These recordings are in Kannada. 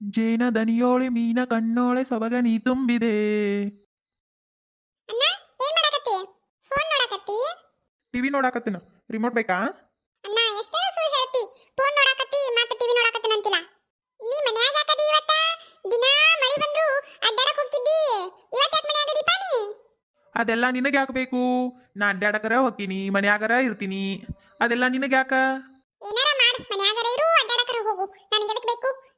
ಜೇನ ದನಿಯೋಳೆ ಮೀನ ಕಣ್ಣೋಳೆ ಸೊಬಗ ನೀ ತುಂಬಿದೆ. ಅಣ್ಣ ಏನ್ ಮಾಡಕತ್ತಿ? ಫೋನ್ ನೋಡಕತ್ತಿ? ಟಿವಿ ನೋಡಾಕತ್ತಿನ. ರಿಮೋಟ್ ಬೇಕಾ? ಅಣ್ಣ ಎಷ್ಟೇ ಸುಳ್ಳು ಹೇಳ್ತಿ? ಫೋನ್ ನೋಡಕತ್ತಿ ಮತ್ತೆ ಟಿವಿ ನೋಡಕತ್ತಿ ಅಂತಿಲ್ಲ. ನೀ ಮನ್ಯಾಗ ಯಾಕದಿ ಇವತ್ತ? ದಿನಾ ಮಳಿ ಬಂದ್ರು ಅಡ್ಡಾಡಕ್ ಹೋಗ್ತಿದ್ದಿ. ಇವತ್ತ ಯಾಕೆ ಮನ್ಯಾಗ ದೀಪ ನೀ? ಅದೆಲ್ಲ ನಿನಗೆ ಯಾಕೆ ಬೇಕು? ನಾ ಅಡ್ಡಾಡಕರ ಹೋಗ್ತೀನಿ ಮನ್ಯಾಗರ ಇರ್ತೀನಿ. ಅದೆಲ್ಲ ನಿನಗೆ ಯಾಕ? ಏನಾರ ಮಾಡು ಮನ್ಯಾಗರ ಇರು ಅಡ್ಡಾಡಕರ ಹೋಗು. ನನಗೆ ಎದಕ್ ಬೇಕು?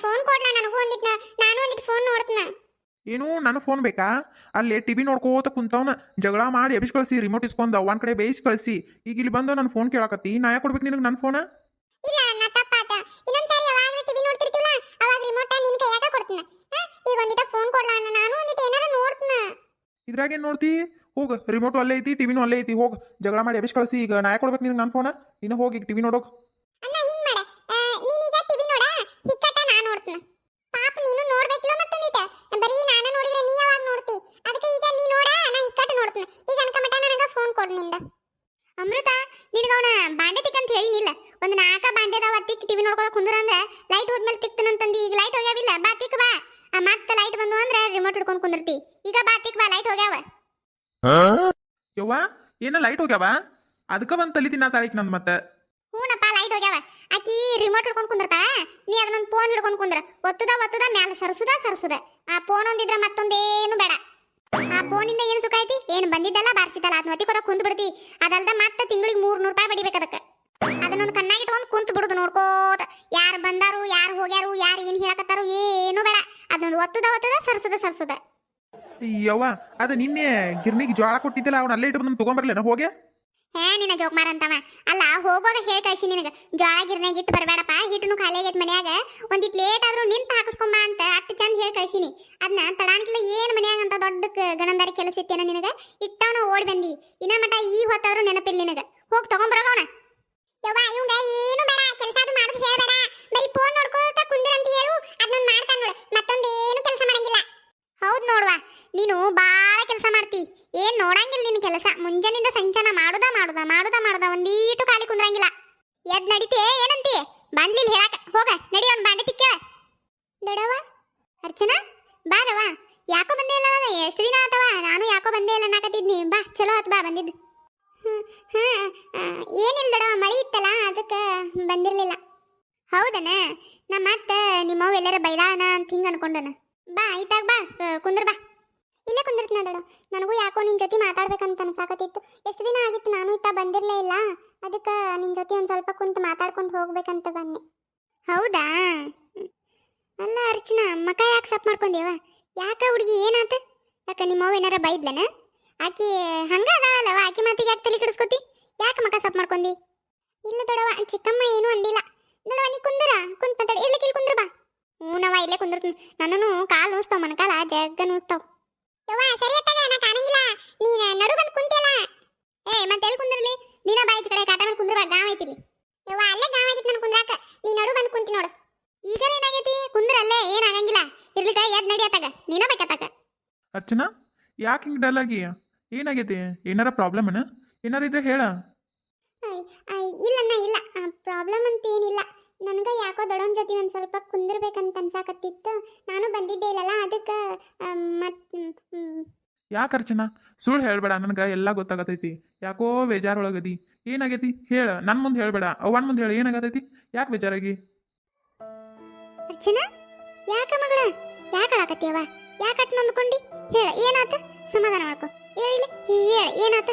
ಫೋನ್ ಕೊಡ್ಲ? ನನಗೂ ಒಂದಿಟ್ ನಾನು ಒಂದಿಟ್ ಫೋನ್ ನೋಡ್ತನ. ಏನು ನನ್ನ ಫೋನ್ ಬೇಕಾ? ಅಲ್ಲೇ ಟಿವಿ ನೋಡ್ಕೋತ ಕುಂತವನ. ಜಗಳ ಮಾಡಿ ಎಬಿಸ್ ಕಳಿಸಿ ರಿಮೋಟ್ ಇಸ್ಕೊಂಡ ಒಂದ್ ಕಡೆ ಬೇಯಿಸಿ ಕಳಿಸಿ. ಈಗ ಇಲ್ಲಿ ಬಂದು ನನ್ನ ಫೋನ್ ಕೇಳಕತ್ತಿ. ನಾ ಯಾಕೆ ಕೊಡ್ಬೇಕು ನಿನಗೆ ನನ್ನ ಫೋನ್ ಇಲ್ಲ ನಾ ತಪ್ಪಾತ. ಇನ್ನೊಂದ್ಸಾರಿ ಯಾವಾಗ ಟಿವಿ ನೋಡ್ತಿರ್ತಿಲ್ಲ. ಅವಾಗ ರಿಮೋಟ್ ನಿನ್ ಕೈಯಾಗ ಕೊಡ್ತೀನ. ಈಗ ಒಂದಿಟ ಫೋನ್ ಕೊಡ್ಲ ನಾನು ಒಂದಿಟ ಏನಾರ ನೋಡ್ತನ. ಇದ್ರಾಗೇನು ನೋಡ್ತಿ? ಹೋಗ ರಿಮೋಟ್ ಅಲ್ಲೇ ಐತಿ ಟಿವಿನೂ ಅಲ್ಲೇ ಐತಿ. ಹೋಗ ಜಗಳ ಮಾಡಿ ಎಬಿಸ್ ಕಳಿಸಿ. ಈಗ ನಾ ಯಾಕೆ ಕೊಡ್ಬೇಕು ನಿನಗೆ ನನ್ನ ಫೋನ್ ನೀನು ಹೋಗಿ ಈಗ ಟಿವಿ ನೋಡೋಕ್ ಅಣ್ಣ ಹಿಂಗ್ ಮಾಡ ಆ, ನೀನೀಗ ಟಿವಿ ನೋಡ ಹಿಕ್ಕಟ ನಾ ನೋಡ್ತೀನಿ ಪಾಪ ನೀನು ನೋಡ್ಬೇಕಿಲ್ಲ ಮತ್ತೊಂದಿಟ ಬರೀ ನಾನು ನೋಡಿದ್ರೆ ನೀ ಯಾವಾಗ ನೋಡ್ತಿ ಅದಕ್ಕೆ ಈಗ ನೀ ನೋಡ ನಾ ಹಿಕ್ಕಟ ನೋಡ್ತೀನಿ ಈಗ ಅನ್ಕಮಟ ನನಗ ಫೋನ್ ಕೊಡು ನಿಂದ ಅಮೃತ ನಿನಗ ಅವನ ಬಾಂಡೆ ತಿಕ್ಕಂತ ಹೇಳಿನಿಲ್ಲ ಒಂದು ನಾಲ್ಕ ಬಾಂಡೆ ಅದಾವ ತಿಕ್ ಟಿವಿ ನೋಡ್ಕೋ ಕುಂದ್ರ ಅಂದ್ರೆ ಲೈಟ್ ಹೋದ್ಮೇಲೆ ತಿಕ್ತನಂತಂದು ಈಗ ಲೈಟ್ ಹೋಗ್ಯಾವಿಲ್ಲ ಬಾ ತಿಕ್ ಬಾ ಆ, ಮತ್ತೆ ಲೈಟ್ ಬಂದು ಅಂದ್ರೆ ರಿಮೋಟ್ ಹಿಡ್ಕೊಂಡು ಕುಂದಿರ್ತಿ. ಈಗ ಬಾ ತಿಕ್ ಬಾ ಲೈಟ್ ಹೋಗ್ಯಾವ. ಯವ್ವ ಏನ ಲೈಟ್ ಹೋಗ್ಯಾವ? ಅದಕ್ಕೆ ಒಂದ್ ತಲಿ ತಿನ್ನಾತಾಳಿಕ್ ನಂದ್ ಮತ್ತೆ. ಹೂನಪ್ಪ ಲೈಟ್ ಹೋಗ್ಯಾವ. ಆಕಿ ರಿಮೋಟ್ ಹಿಡ್ಕೊಂಡ್ ಕುಂದಿರ್ತಾಳ ನೀ ಅದನ್ನೊಂದು ಫೋನ್ ಹಿಡ್ಕೊಂಡ್ ಕುಂದ್ರ. ಒತ್ತದ ಒತ್ತದ ಮ್ಯಾಲ ಸರಸುದ ಸರಸುದ. ಆ ಫೋನ್ ಒಂದಿದ್ರ ಮತ್ತೊಂದೇನು ಬೇಡ. ಆ ಫೋನಿಂದ ಏನು ಸುಖ ಐತಿ? ಏನು ಬಂದಿದ್ದಲ್ಲ ಬಾರಿಸಿದ್ದಲ್ಲ. ಅದ್ನ ಒತ್ತಿ ಕುಂದ್ಬಿಡ್ತಿ. ಅದಲ್ದ ಮತ್ತೆ ತಿಂಗಳಿಗೆ ಮೂರ್ ನೂರು ರೂಪಾಯಿ ಬಡಿಬೇಕು ಅದಕ್ಕೆ. ಯವ್ವ ಅದು ನಿನ್ನೆ ಗಿರ್ಮಿಗ್ ಜೋಳ ಕೊಟ್ಟಿದ್ದಲ್ಲ ಅವ್ನ ಅಲ್ಲೇ ಇಟ್ಟು ಬಂದು ತೊಗೊಂಬರ್ಲೇನ ಹೋಗೆ. ಹೇ ನಿನ್ನ ಜೋಕ್ ಮಾರಂತವ ಅಲ್ಲ ಹೋಗೋಗ ಹೇಳಿ ಕಳ್ಸಿ ನಿನಗ. ಜೋಳ ಗಿರ್ನಾಗ ಇಟ್ಟು ಬರಬೇಡಪ್ಪ ಹಿಟ್ಟನು ಖಾಲಿ ಆಗೈತೆ ಮನ್ಯಾಗ. ಒಂದಿಟ್ ಲೇಟ್ ಆದ್ರೂ ನಿಂತ ಹಾಕಿಸ್ಕೊಂಬ ಅಂತ ಅಷ್ಟು ಚಂದ ಹೇಳಿ ಕಳ್ಸಿನಿ. ಅದನ್ನ ತಡಾನ್ಕಿಲ್ಲ ಏನ್ ಮನ್ಯಾಗ ಅಂತ ದೊಡ್ಡ ಗಣಂದಾರಿ ಕೆಲಸ ಇತ್ತೇನ ನಿನಗ? ಇಟ್ಟವನು ಓಡ್ ಬಂದಿ. ಇನ್ನ ಮಟ ಈ ಹೊತ್ತಾದ್ರೂ ನೆನಪಿಲ್ಲ ನಿನಗ. ಹೋಗಿ ತಗೊಂಬರಗೋಣ ಯವ್ವ ಇವಂಗ ಏನು ಬೇಡ ಕೆಲಸ ಅದು ಮಾಡೋದು ಹೇಳ್ಬೇಡ ಬರೀ ಫೋನ್ ನೋಡ್ಕೋತ ಕುಂದ್ರ ಅಂತ ಹೇಳು ಅದನ್ನ ಮಾಡ್ತಾನ ನೋಡು ಮತ್ತೊಂದು ಏನು ಕೆಲಸ ಮಾಡಂಗಿಲ್ಲ ಹೌದ್ ನೋಡುವ ನೀನು ಬಾಳ ಕೆಲಸ ಮಾಡ್ತಿ? ಏನ್ ನೋಡಂಗಿಲ್ಲ ನಿನ್ ಕೆಲಸ. ಮುಂಜಾನಿಂದ ಸಂಚನ ಮಾಡುದ ಮಾಡುದ ಮಾಡುದ ಮಾಡುದ. ಒಂದೀಟು ಖಾಲಿ ಕುಂದ್ರಂಗಿಲ್ಲ. ಎದ್ ನಡಿತೆ? ಏನಂತಿ? ಬಂದ್ಲಿಲ್ ಹೇಳಕ. ಹೋಗ, ನಡಿ ಒಂದ್ ಬಾಂಡೆ ತಿಕ್ಕ ದೊಡವ ಅರ್ಚನಾ? ಬಾರವ ಯಾಕೋ ಬಂದೇ ಇಲ್ಲ ಎಷ್ಟು ದಿನ ಆತವ? ನಾನು ಯಾಕೋ ಬಂದೇ ಇಲ್ಲ ನಾಕತ್ತಿದ್ನಿ ಬಾ, ಚಲೋ ಆತ್, ಬಾ, ಬಂದಿದ್ದು. ಏನಿಲ್ಲ ದೊಡವ ಮಳಿ ಇತ್ತಲ್ಲ, ಅದಕ್ಕೆ ಬಂದಿರ್ಲಿಲ್ಲ. ಹೌದನ? ನಮ್ಮ ಅತ್ತ ನಿಮ್ಮವ್ ಎಲ್ಲರ ಬೈದಾನ ಅಂತ ಹಿಂಗ ಅನ್ಕೊಂಡನ. ಬಾ ಆಯ್ತಾಗ ಬಾ, ಕುಂದ್ರ ಬಾ. ಇಲ್ಲೇ ಕುಂದಿರ್ತೀನಿ ದೊಡ ನನಗೂ ಯಾಕೋ ನಿನ್ ಜೊತೆ ಮಾತಾಡ್ಬೇಕಂತ ಅನ್ಸಾಕತ್ತಿತ್ತು. ಎಷ್ಟು ದಿನ ಆಗಿತ್ತು ನಾನು ಇತ್ತ ಬಂದಿರಲೇ ಇಲ್ಲ. ಅದಕ್ಕೆ ನಿನ್ ಜೊತೆ ಒಂದು ಸ್ವಲ್ಪ ಕುಂತು ಮಾತಾಡ್ಕೊಂಡು ಹೋಗ್ಬೇಕಂತ ಬನ್ನಿ ಹೌದಾ. ಅಲ್ಲ ಅರ್ಚನಾ, ಮಕ ಯಾಕೆ ಸಪ್ ಮಾಡ್ಕೊಂಡೇವ ಯಾಕ ಹುಡುಗಿ ಏನಾತ? ಯಾಕ ನಿಮ್ಮವ್ ಏನಾರ ಬೈದ್ಲನ? ಆಕಿ ಹಂಗ ಅದಾಳಲ್ಲವ ಆಕಿ ಮಾತಿಗೆ ಯಾಕೆ ತಲೆ ಕೆಡಿಸ್ಕೊತಿ? ಯಾಕೆ ಮಕ ಸಪ್ ಮಾಡ್ಕೊಂಡಿ ಇಲ್ಲ ದೊಡವ ಚಿಕ್ಕಮ್ಮ ಏನೂ ಅಂದಿಲ್ಲ. ದೊಡವ ನೀ ಕುಂದರ? ಕುಂತ ಮಾತಾಡಿ. ಇರ್ಲಿಕ್ಕೆ ಇಲ್ಲಿ ಕುಂದ್ರ ಬಾ. ಹ್ಞೂನವ ಇಲ್ಲೇ ಕುಂದಿರ್ತೀನಿ. ನನ್ನೂ ಕಾಲು ನೋಸ್ತಾವ ಮನಕಾಲ ಜಗ್ಗ ನೋಸ್ತಾವ ಯವ್ವ ಸರಿ ಅತ್ತಾಗ ನಾ ಕಾಣಂಗಿಲ್ಲ. ನೀನ ನಡು ಬಂದು ಕುಂತಿಯಲ್ಲ. ಏ ಮತ್ತೆ ಎಲ್ಲಿ ಕುಂದಿರ್ಲಿ? ನೀನ ಬಾಯಿ ಕಡೆ ಕಾಟ ಮೇಲೆ ಕುಂದ್ರ ಗಾವ ಐತಿಲಿ ಯವ್ವ ಅಲ್ಲೇ ಗಾವ ಆಗಿತ್ತು ನಾನು ಕುಂದ್ರಾಕ. ನೀ ನಡು ಬಂದು ಕುಂತಿ ನೋಡು. ಈಗ ಏನಾಗೈತಿ? ಕುಂದ್ರ ಅಲ್ಲೇ ಏನಾಗಂಗಿಲ್ಲ ಇರ್ಲಿಕ್ಕ ಎದ್ ನಡಿ ಅತ್ತಾಗ. ನೀನ ಬೇಕತ್ತಾಗ ಅರ್ಚನಾ ಯಾಕೆ ಹಿಂಗೆ ಡಲ್ ಆಗಿ? ಏನಾಗೈತಿ? ಏನಾರ ಪ್ರಾಬ್ಲಮ್ ಏನ? ಏನಾರ ಇದ್ರೆ ಹೇಳ. ಇಲ್ಲಣ್ಣ ಇಲ್ಲ. ಪ್ರಾಬ್ಲಮ್ ಅಂತ ಏನಿಲ್ಲ ನನಗೆ ಯಾಕೋ ದೊಡ್ಡವನ ಜೊತೆ ಒಂದು ಸ್ವಲ್ಪ ಕುಂದಿರ್ಬೇಕಂತ ಅನ್ಸಾಕತ್ತಿತ್ತು. ನಾನು ಬಂದಿದ್ದೆ ಇಲ್ಲಲ್ಲ ಅದಕ್ಕೆ ಮತ್ತೆ ಯಾಕೆ ಅರ್ಚನಾ? ಸುಳ್ಳು ಹೇಳ್ಬೇಡ ನನಗೆ ಎಲ್ಲ ಗೊತ್ತಾಗತೈತಿ. ಯಾಕೋ ಬೇಜಾರೊಳಗದಿ. ಏನಾಗೈತಿ? ಹೇಳ ನನ್ನ ಮುಂದೆ ಹೇಳ್ಬೇಡ ಅವನ ಮುಂದೆ ಹೇಳ ಏನಾಗತೈತಿ? ಯಾಕೆ ಬೇಜಾರಾಗಿ? ಅರ್ಚನಾ ಯಾಕ ಮಗಳ? ಯಾಕ ಯಾಕೆ ಯಾಕಟ್ ನೊಂದ್ಕೊಂಡಿ? ಹೇಳ ಏನಾತ? ಸಮಾಧಾನ ಮಾಡ್ಕೊ. ಹೇಳಿ ಹೇಳ ಏನಾತ?